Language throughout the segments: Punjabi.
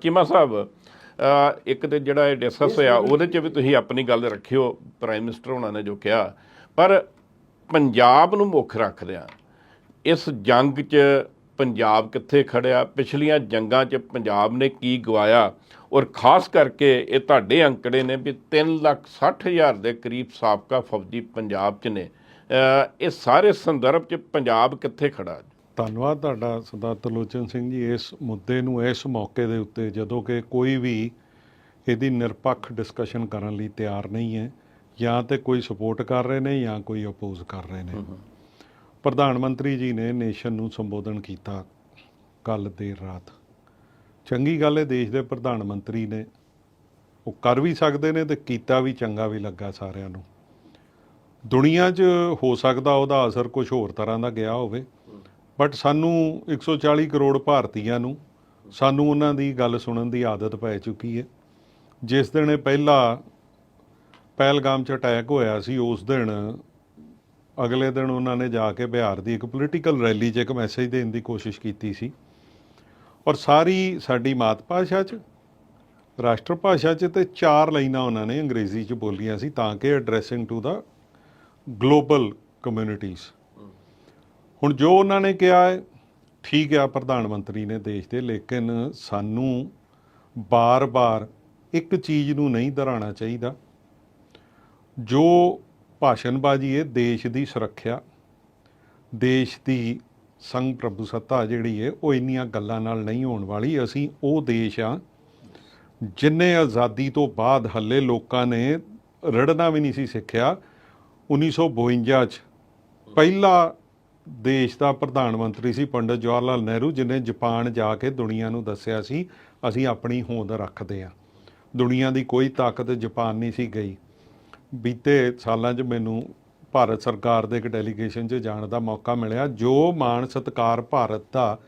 ਚੀਮਾ ਸਾਹਿਬ ਇੱਕ ਤੇ ਜਿਹੜਾ ਇਹ ਡਿਸਕਸ ਹੋਇਆ ਉਹਦੇ 'ਚ ਵੀ ਤੁਸੀਂ ਆਪਣੀ ਗੱਲ ਰੱਖਿਓ ਪ੍ਰਾਈਮ ਮਿਨਿਸਟਰ ਉਹਨਾਂ ਨੇ ਜੋ ਕਿਹਾ। ਪਰ ਪੰਜਾਬ ਨੂੰ ਮੁੱਖ ਰੱਖਦਿਆਂ ਇਸ ਜੰਗ 'ਚ ਪੰਜਾਬ ਕਿੱਥੇ ਖੜਿਆ ਪਿਛਲੀਆਂ ਜੰਗਾਂ 'ਚ ਪੰਜਾਬ ਨੇ ਕੀ ਗਵਾਇਆ ਔਰ ਖਾਸ ਕਰਕੇ ਇਹ ਤੁਹਾਡੇ ਅੰਕੜੇ ਨੇ ਵੀ 3 ਲੱਖ 60 ਹਜ਼ਾਰ ਦੇ ਕਰੀਬ ਸਾਬਕਾ ਫੌਜੀ ਪੰਜਾਬ 'ਚ ਨੇ। ਇਹ ਸਾਰੇ ਸੰਦਰਭ 'ਚ ਪੰਜਾਬ ਕਿੱਥੇ ਖੜਾ ਧੰਨਵਾਦ ਤੁਹਾਡਾ ਸਰਦਾਰ ਤਰਲੋਚਨ ਸਿੰਘ ਜੀ ਇਸ ਮੁੱਦੇ ਨੂੰ ਇਸ ਮੌਕੇ ਦੇ ਉੱਤੇ ਜਦੋਂ ਕਿ ਕੋਈ ਵੀ ਇਹਦੀ ਨਿਰਪੱਖ ਡਿਸਕਸ਼ਨ ਕਰਨ ਲਈ ਤਿਆਰ ਨਹੀਂ ਹੈ ਜਾਂ ਤੇ ਕੋਈ ਸਪੋਰਟ ਕਰ ਰਹੇ ਨੇ ਜਾਂ ਕੋਈ ਅਪੋਜ਼ ਕਰ ਰਹੇ ਨੇ। ਪ੍ਰਧਾਨ ਮੰਤਰੀ ਜੀ ਨੇ ਨੇਸ਼ਨ ਨੂੰ ਸੰਬੋਧਨ ਕੀਤਾ ਕੱਲ ਦੇਰ ਰਾਤ। ਚੰਗੀ ਗੱਲ ਹੈ ਦੇਸ਼ ਦੇ ਪ੍ਰਧਾਨ ਮੰਤਰੀ ਨੇ ਉਹ ਕਰ ਵੀ ਸਕਦੇ ਨੇ ਤੇ ਕੀਤਾ ਵੀ ਚੰਗਾ ਵੀ ਲੱਗਾ ਸਾਰਿਆਂ ਨੂੰ। ਦੁਨੀਆ 'ਚ ਹੋ ਸਕਦਾ ਉਹਦਾ ਅਸਰ ਕੁਝ ਹੋਰ ਤਰ੍ਹਾਂ ਦਾ ਗਿਆ ਹੋਵੇ। ਬਟ ਸਾਨੂੰ 140 ਕਰੋੜ ਭਾਰਤੀਆਂ ਨੂੰ ਸਾਨੂੰ ਉਹਨਾਂ ਦੀ ਗੱਲ ਸੁਣਨ ਦੀ ਆਦਤ ਪੈ ਚੁੱਕੀ ਹੈ। ਜਿਸ ਦਿਨ ਇਹ ਪਹਿਲਾ ਪਹਿਲਗਾਮ 'ਚ ਅਟੈਕ ਹੋਇਆ ਸੀ, ਉਸ ਦਿਨ ਅਗਲੇ ਦਿਨ ਉਹਨਾਂ ਨੇ ਜਾ ਕੇ ਬਿਹਾਰ ਦੀ ਇੱਕ ਪੋਲੀਟੀਕਲ ਰੈਲੀ 'ਚ ਇੱਕ ਮੈਸੇਜ ਦੇਣ ਦੀ ਕੋਸ਼ਿਸ਼ ਕੀਤੀ ਸੀ। ਔਰ ਸਾਰੀ ਸਾਡੀ ਮਾਤ ਭਾਸ਼ਾ 'ਚ, ਰਾਸ਼ਟਰ ਭਾਸ਼ਾ 'ਚ ਤੇ ਚਾਰ ਲਾਈਨਾਂ ਉਹਨਾਂ ਨੇ ਅੰਗਰੇਜ਼ੀ 'ਚ ਬੋਲੀਆਂ ਸੀ ਤਾਂ ਕਿ addressing to the global communities ਹੁਣ ਜੋ ਉਹਨਾਂ ਨੇ ਕਿਹਾ ਹੈ, ਠੀਕ ਆ ਪ੍ਰਧਾਨ ਮੰਤਰੀ ਨੇ ਦੇਸ਼ ਦੇ, ਲੇਕਿਨ ਸਾਨੂੰ ਬਾਰ-ਬਾਰ ਇੱਕ ਚੀਜ਼ ਨੂੰ ਨਹੀਂ ਦੁਹਰਾਉਣਾ ਚਾਹੀਦਾ। ਜੋ ਭਾਸ਼ਣਬਾਜ਼ੀ ਹੈ, ਦੇਸ਼ ਦੀ ਸੁਰੱਖਿਆ, ਦੇਸ਼ ਦੀ ਸੰਘ ਪ੍ਰਭੂ ਸੱਤਾ ਜਿਹੜੀ ਹੈ, ਉਹ ਇੰਨੀਆਂ ਗੱਲਾਂ ਨਾਲ ਨਹੀਂ ਹੋਣ ਵਾਲੀ। ਅਸੀਂ ਉਹ ਦੇਸ਼ ਆ ਜਿੰਨੇ ਆਜ਼ਾਦੀ ਤੋਂ ਬਾਅਦ ਹੱਲੇ ਲੋਕਾਂ ਨੇ ਰੜਨਾ ਵੀ ਨਹੀਂ ਸੀ ਸਿੱਖਿਆ। 1952 ਚ ਪਹਿਲਾ ਦੇਸ਼ ਦਾ ਪ੍ਰਧਾਨ ਮੰਤਰੀ ਸੀ ਪੰਡਤ ਜਵਾਹਰ ਲਾਲ ਨਹਿਰੂ, ਜਿਨੇ ਜਾਪਾਨ ਜਾ ਕੇ ਦੁਨੀਆ ਨੂੰ ਦੱਸਿਆ ਸੀ, ਅਸੀਂ ਆਪਣੀ ਹੋਂਦ ਰੱਖਦੇ ਹਾਂ ਦੁਨੀਆ ਦੀ ਕੋਈ ਤਾਕਤ ਜਾਪਾਨ ਨਹੀਂ ਸੀ ਗਈ। ਬੀਤੇ ਸਾਲਾਂ 'ਚ ਮੈਨੂੰ ਭਾਰਤ ਸਰਕਾਰ ਦੇ ਇੱਕ ਡੈਲੀਗੇਸ਼ਨ 'ਚ ਜਾਣ ਦਾ ਮੌਕਾ ਮਿਲਿਆ, ਜੋ ਮਾਣ ਸਤਕਾਰ ਭਾਰਤ ਦਾ,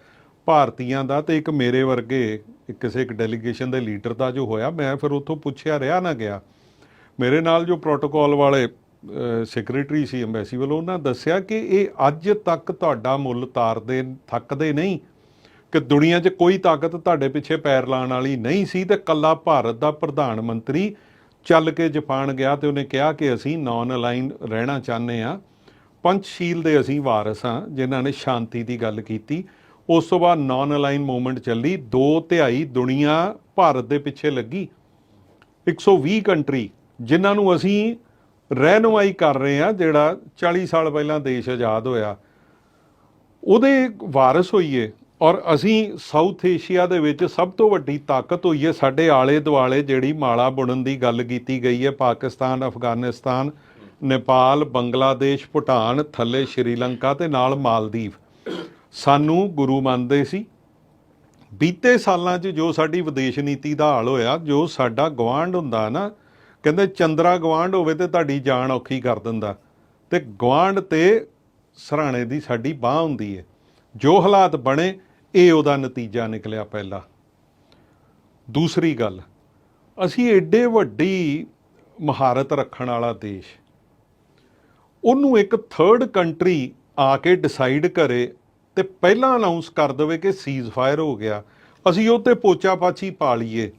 ਭਾਰਤੀਆਂ ਦਾ ਤੇ ਇੱਕ ਮੇਰੇ ਵਰਗੇ ਕਿਸੇ ਇੱਕ ਡੈਲੀਗੇਸ਼ਨ ਦੇ ਲੀਡਰ ਦਾ ਜੋ ਹੋਇਆ, ਮੈਂ ਫਿਰ ਉੱਥੋਂ ਪੁੱਛਿਆ, ਰਿਹਾ ਨਾ ਗਿਆ। ਮੇਰੇ ਨਾਲ ਜੋ ਪ੍ਰੋਟੋਕਾਲ ਵਾਲੇ ਸੈਕਟਰੀ ਸੀ ਐਮਬੈਸੀ ਵੱਲੋਂ, ਉਹਨਾਂ ਦੱਸਿਆ ਕਿ ਇਹ ਅੱਜ ਤੱਕ ਤੁਹਾਡਾ ਮੁੱਲ ਤਾਰਦੇ, ਥੱਕਦੇ ਨਹੀਂ, ਕਿ ਦੁਨੀਆ 'ਚ ਕੋਈ ਤਾਕਤ ਤੁਹਾਡੇ ਪਿੱਛੇ ਪੈਰ ਲਾਉਣ ਵਾਲੀ ਨਹੀਂ ਸੀ ਤੇ ਕੱਲਾ ਭਾਰਤ ਦਾ ਪ੍ਰਧਾਨ ਮੰਤਰੀ ਚੱਲ ਕੇ ਜਾਪਾਨ ਗਿਆ ਤੇ ਉਹਨੇ ਕਿਹਾ ਕਿ ਅਸੀਂ ਨਾਨ ਅਲਾਈਨ ਰਹਿਣਾ ਚਾਹੁੰਦੇ ਆ ਪੰਚਸ਼ੀਲ ਦੇ ਅਸੀਂ ਵਾਰਸ ਹਾਂ, ਜਿਨ੍ਹਾਂ ਨੇ ਸ਼ਾਂਤੀ ਦੀ ਗੱਲ ਕੀਤੀ। ਉਸ ਤੋਂ ਬਾਅਦ ਨਾਨ ਅਲਾਈਨ ਮੂਵਮੈਂਟ ਚੱਲੀ, ਦੋ ਤਿਹਾਈ ਦੁਨੀਆ ਭਾਰਤ ਦੇ ਪਿੱਛੇ ਲੱਗੀ। 120 ਕੰਟਰੀ ਜਿਨ੍ਹਾਂ ਨੂੰ ਅਸੀਂ ਰਹਿਨੁਮਾਈ ਕਰ ਰਹੇ ਆ ਜਿਹੜਾ 40 ਸਾਲ ਪਹਿਲਾਂ ਦੇਸ਼ ਆਜ਼ਾਦ ਹੋਇਆ। ਉਹਦੇ ਵਾਰਿਸ ਹੋਈਏ ਔਰ ਅਸੀਂ ਸਾਊਥ ਏਸ਼ੀਆ ਦੇ ਵਿੱਚ ਸਭ ਤੋਂ ਵੱਡੀ ਤਾਕਤ ਹੋਈਏ ਸਾਡੇ ਆਲੇ ਦੁਆਲੇ ਜਿਹੜੀ ਮਾਲਾ ਬੁਣਨ ਦੀ ਗੱਲ ਕੀਤੀ ਗਈ ਹੈ। ਪਾਕਿਸਤਾਨ, ਅਫਗਾਨਿਸਤਾਨ, ਨੇਪਾਲ, ਬੰਗਲਾਦੇਸ਼, ਭੂਟਾਨ, ਥੱਲੇ ਸ਼੍ਰੀਲੰਕਾ ਤੇ ਨਾਲ ਮਾਲਦੀਵ। ਸਾਨੂੰ ਗੁਰੂ ਮੰਨਦੇ ਸੀ। ਬੀਤੇ ਸਾਲਾਂ 'ਚ ਜੋ ਸਾਡੀ ਵਿਦੇਸ਼ ਨੀਤੀ ਦਾ ਹਾਲ ਹੋਇਆ, ਜੋ ਸਾਡਾ ਗਵਾਂਢ ਹੁੰਦਾ ਨਾ ਕਹਿੰਦੇ ਚੰਦਰਾ ਗਵਾਂਢ ਹੋਵੇ ਤੇ ਤੁਹਾਡੀ ਜਾਨ ਔਖੀ ਕਰ ਦਿੰਦਾ। ਤੇ ਗਵਾਂਢ ਤੇ ਸਰਾਣੇ ਦੀ ਸਾਡੀ ਬਾਹ ਹੁੰਦੀ ਹੈ ਜੋ ਹਾਲਾਤ ਬਣੇ, ਇਹ ਉਹਦਾ ਨਤੀਜਾ ਨਿਕਲਿਆ ਪਹਿਲਾ। ਦੂਸਰੀ ਗੱਲ, ਅਸੀਂ ਏਡੇ ਵੱਡੀ ਮਹਾਰਤ ਰੱਖਣ ਵਾਲਾ ਦੇਸ਼। ਉਹਨੂੰ ਇੱਕ ਥਰਡ ਕੰਟਰੀ ਆ ਕੇ ਡਿਸਾਈਡ ਕਰੇ ਤੇ ਪਹਿਲਾਂ ਅਨਾਉਂਸ ਕਰ ਦੇਵੇ ਕਿ ਸੀਜ਼ ਫਾਇਰ ਹੋ ਗਿਆ। ਅਸੀਂ ਉਹ ਤੇ ਪੋਚਾ ਪਾਛੀ ਪਾ ਲਈਏ।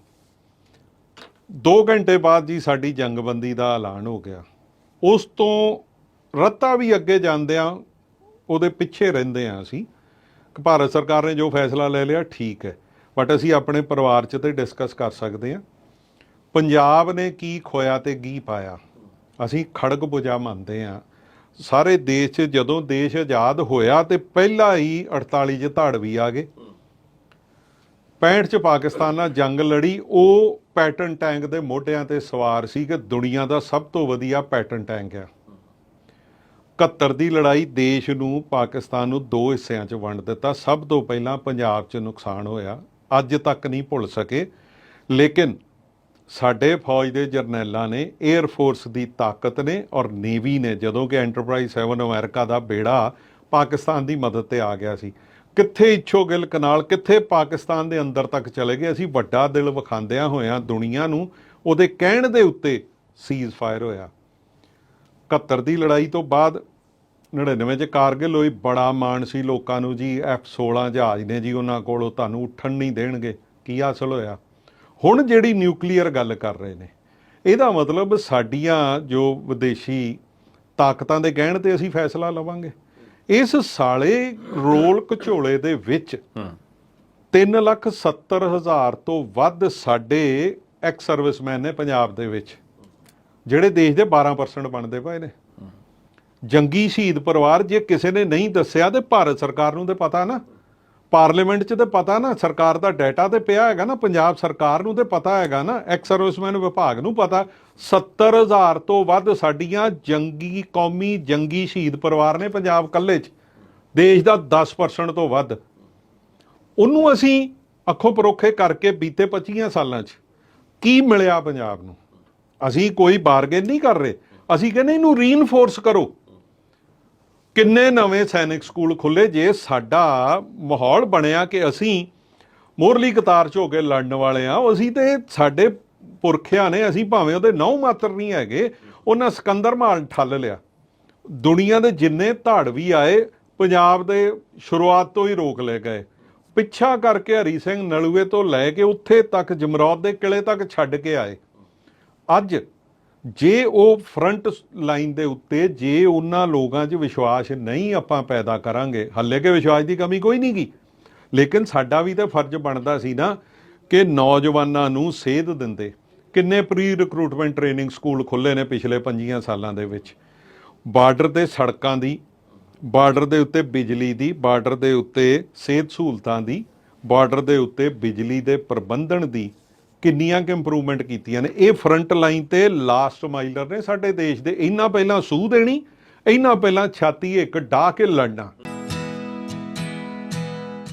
2 ਘੰਟੇ ਬਾਅਦ ਜੀ ਸਾਡੀ ਜੰਗਬੰਦੀ ਦਾ ਐਲਾਨ ਹੋ ਗਿਆ। ਉਸ ਤੋਂ ਰੱਤਾ ਵੀ ਅੱਗੇ ਜਾਂਦਿਆਂ ਉਹਦੇ ਪਿੱਛੇ ਰਹਿੰਦੇ ਆ ਅਸੀਂ। ਕਿ ਭਾਰਤ ਸਰਕਾਰ ਨੇ ਜੋ ਫੈਸਲਾ ਲੈ ਲਿਆ, ਠੀਕ ਹੈ। ਬਟ ਅਸੀਂ ਆਪਣੇ ਪਰਿਵਾਰ 'ਚ ਤੇ ਡਿਸਕਸ ਕਰ ਸਕਦੇ ਹਾਂ ਪੰਜਾਬ ਨੇ ਕੀ ਖੋਇਆ ਤੇ ਕੀ ਪਾਇਆ? ਅਸੀਂ ਖੜਗ ਬੁਝਾ ਮੰਨਦੇ ਹਾਂ ਸਾਰੇ ਦੇਸ਼ 'ਚ ਜਦੋਂ ਦੇਸ਼ ਆਜ਼ਾਦ ਹੋਇਆ ਤੇ ਪਹਿਲਾਂ ਹੀ 48 'ਚ ਧਾੜਵੀ ਆ ਗਏ। 65 'ਚ ਪਾਕਿਸਤਾਨ ਨਾਲ ਜੰਗ ਲੜੀ, ਉਹ ਪੈਟਰਨ ਟੈਂਕ ਦੇ ਮੋਢਿਆਂ ਤੇ ਸਵਾਰ ਸੀ ਕਿ ਦੁਨੀਆ ਦਾ ਸਭ ਤੋਂ ਵਧੀਆ ਪੈਟਰਨ ਟੈਂਕ ਆ। 71 ਦੀ ਲੜਾਈ ਦੇਸ਼ ਨੂੰ, ਪਾਕਿਸਤਾਨ ਨੂੰ ਦੋ ਹਿੱਸਿਆਂ 'ਚ ਵੰਡ ਦਿੱਤਾ। ਸਭ ਤੋਂ ਪਹਿਲਾਂ ਪੰਜਾਬ 'ਚ ਨੁਕਸਾਨ ਹੋਇਆ। ਅੱਜ ਤੱਕ ਨਹੀਂ ਭੁੱਲ ਸਕੇ। ਲੇਕਿਨ ਸਾਡੇ ਫੌਜ ਦੇ ਜਰਨੈਲਾਂ ਨੇ 에ਅਰ ਫੋਰਸ ਦੀ ਤਾਕਤ ਨੇ ਔਰ ਨੇਵੀ ਨੇ, ਜਦੋਂ ਕਿ ਐਂਟਰਪ੍ਰਾਈਜ਼ 7 ਅਮਰੀਕਾ ਦਾ ਬੇੜਾ ਪਾਕਿਸਤਾਨ ਦੀ ਮਦਦ ਤੇ ਆ ਗਿਆ ਸੀ। ਕਿੱਥੇ ਇੱਛੋ ਗਿਲ ਕਨਾਲ, ਕਿੱਥੇ ਪਾਕਿਸਤਾਨ ਦੇ ਅੰਦਰ ਤੱਕ ਚਲੇ ਗਏ? ਅਸੀਂ ਵੱਡਾ ਦਿਲ ਵਿਖਾਉਂਦਿਆਂ ਹੋਇਆਂ ਦੁਨੀਆ ਨੂੰ ਉਹਦੇ ਕਹਿਣ ਦੇ ਉੱਤੇ ਸੀਜ਼ ਫਾਇਰ ਹੋਇਆ। 71 ਦੀ ਲੜਾਈ ਤੋਂ ਬਾਅਦ 99 ਚ ਕਾਰਗਿਲ ਹੋਈ। ਬੜਾ ਮਾਣ ਸੀ ਲੋਕਾਂ ਨੂੰ ਜੀ F16 ਜਹਾਜ਼ ਨੇ ਜੀ ਉਹਨਾਂ ਕੋਲ ਉਹ ਤੁਹਾਨੂੰ ਉੱਠਣ ਨਹੀਂ ਦੇਣਗੇ। ਕੀ ਹਾਸਲ ਹੋਇਆ? ਹੁਣ ਜਿਹੜੀ ਨਿਊਕਲੀਅਰ ਗੱਲ ਕਰ ਰਹੇ ਨੇ, ਇਹਦਾ ਮਤਲਬ ਸਾਡੀਆਂ ਜੋ ਵਿਦੇਸ਼ੀ ਤਾਕਤਾਂ ਦੇ ਕਹਿਣ ਤੇ ਅਸੀਂ ਫੈਸਲਾ ਲਵਾਂਗੇ। ਇਸ ਸਾਲੇ ਰੋਲ ਘਚੋਲੇ ਦੇ ਵਿੱਚ 3 ਲੱਖ 70 ਹਜ਼ਾਰ ਤੋਂ ਵੱਧ ਸਾਡੇ ਐਕਸ ਸਰਵਿਸਮੈਨ ਨੇ ਪੰਜਾਬ ਦੇ ਵਿੱਚ ਜਿਹੜੇ ਦੇਸ਼ ਦੇ 12% ਬਣਦੇ ਪਏ ਨੇ। ਜੰਗੀ ਸ਼ਹੀਦ ਪਰਿਵਾਰ ਜੇ ਕਿਸੇ ਨੇ ਨਹੀਂ ਦੱਸਿਆ ਤੇ ਭਾਰਤ ਸਰਕਾਰ ਨੂੰ ਤੇ ਪਤਾ ਨਾ। ਪਾਰਲੀਮੈਂਟ 'ਚ ਤੇ ਪਤਾ ਨਾ, ਸਰਕਾਰ ਦਾ ਡਾਟਾ ਤੇ ਪਿਆ ਹੈਗਾ ਨਾ, ਪੰਜਾਬ ਸਰਕਾਰ ਨੂੰ ਤੇ ਪਤਾ ਹੈਗਾ ਨਾ ਐਕਸ ਸਰਵਿਸਮੈਨ ਵਿਭਾਗ ਨੂੰ ਪਤਾ 70000 ਤੋਂ ਵੱਧ ਸਾਡੀਆਂ ਜੰਗੀ ਕੌਮੀ ਜੰਗੀ ਸ਼ਹੀਦ ਪਰਿਵਾਰ ਨੇ ਪੰਜਾਬ ਕੱਲੇ 'ਚ, ਦੇਸ਼ ਦਾ 10% ਤੋਂ ਵੱਧ। ਉਹਨੂੰ ਅਸੀਂ ਅੱਖੋਂ ਪਰੋਖੇ ਕਰਕੇ ਬੀਤੇ 25 ਸਾਲਾਂ 'ਚ, ਕੀ ਮਿਲਿਆ ਪੰਜਾਬ ਨੂੰ? ਅਸੀਂ ਕੋਈ ਬਾਰਗੇਨ ਨਹੀਂ ਕਰ ਰਹੇ। ਅਸੀਂ ਕਹਿੰਦੇ ਇਹਨੂੰ ਰੀਇਨਫੋਰਸ ਕਰੋ। ਕਿੰਨੇ ਨਵੇਂ ਸੈਨਿਕ ਸਕੂਲ ਖੁੱਲੇ ਜੇ ਸਾਡਾ ਮਾਹੌਲ ਬਣਿਆ ਕਿ ਅਸੀਂ ਮੋਰਲੀ ਕਤਾਰ 'ਚ ਹੋ ਕੇ ਲੜਨ ਵਾਲੇ ਆ ਅਸੀਂ ਤੇ ਸਾਡੇ ਪੁਰਖਿਆਂ ਨੇ, ਅਸੀਂ ਭਾਵੇਂ ਉਹਦੇ ਨੌ ਮਾਤਰ ਨਹੀਂ ਹੈਗੇ, ਉਹਨਾਂ ਸਿਕੰਦਰ ਮਾਲ ਠੱਲ ਲਿਆ। ਦੁਨੀਆ ਦੇ ਜਿੰਨੇ ਧਾੜਵੀ ਆਏ, ਪੰਜਾਬ ਦੇ ਸ਼ੁਰੂਆਤ ਤੋਂ ਹੀ ਰੋਕ ਲੈ ਗਏ। ਪਿੱਛਾ ਕਰਕੇ ਹਰੀ ਸਿੰਘ ਨਲੂਏ ਤੋਂ ਲੈ ਕੇ ਉੱਥੇ ਤੱਕ, ਜਮਰੌਦ ਦੇ ਕਿਲੇ ਤੱਕ ਛੱਡ ਕੇ ਆਏ। ਅੱਜ ਜੇ ਉਹ ਫਰੰਟ ਲਾਈਨ ਦੇ ਉੱਤੇ ਜੇ ਉਹਨਾਂ ਲੋਕਾਂ 'ਚ ਵਿਸ਼ਵਾਸ ਨਹੀਂ ਆਪਾਂ ਪੈਦਾ ਕਰਾਂਗੇ, ਹੱਲੇ ਕੇ ਵਿਸ਼ਵਾਸ ਦੀ ਕਮੀ ਕੋਈ ਨਹੀਂ ਗੀ। ਲੇਕਿਨ ਸਾਡਾ ਵੀ ਤਾਂ ਫਰਜ਼ ਬਣਦਾ ਸੀ ਨਾ ਕਿ ਨੌਜਵਾਨਾਂ ਨੂੰ ਸੇਧ ਦਿੰਦੇ। ਕਿੰਨੇ ਪ੍ਰੀ ਰਿਕਰੂਟਮੈਂਟ ਟ੍ਰੇਨਿੰਗ ਸਕੂਲ ਖੁੱਲੇ ਨੇ ਪਿਛਲੇ 5 ਸਾਲਾਂ ਦੇ ਵਿੱਚ। ਬਾਰਡਰ ਤੇ ਸੜਕਾਂ ਦੀ, ਬਾਰਡਰ ਦੇ ਉੱਤੇ ਬਿਜਲੀ ਦੀ, ਬਾਰਡਰ ਦੇ ਉੱਤੇ ਸਿਹਤ ਸਹੂਲਤਾਂ ਦੀ, ਬਾਰਡਰ ਦੇ ਉੱਤੇ ਬਿਜਲੀ ਦੇ ਪ੍ਰਬੰਧਨ ਦੀ ਕਿੰਨੀਆਂ ਕਿ ਇੰਪਰੂਵਮੈਂਟ ਕੀਤੀਆਂ ਨੇ। ਇਹ ਫਰੰਟ ਲਾਈਨ ਤੇ ਲਾਸਟ ਮਾਈਲਰ ਨੇ ਸਾਡੇ ਦੇਸ਼ ਦੇ। ਇੰਨਾ ਪਹਿਲਾਂ ਸੂਹ ਦੇਣੀ, ਇੰਨਾ ਪਹਿਲਾਂ ਛਾਤੀ ਇੱਕ ਡਾਹ ਕੇ ਲੜਨਾ।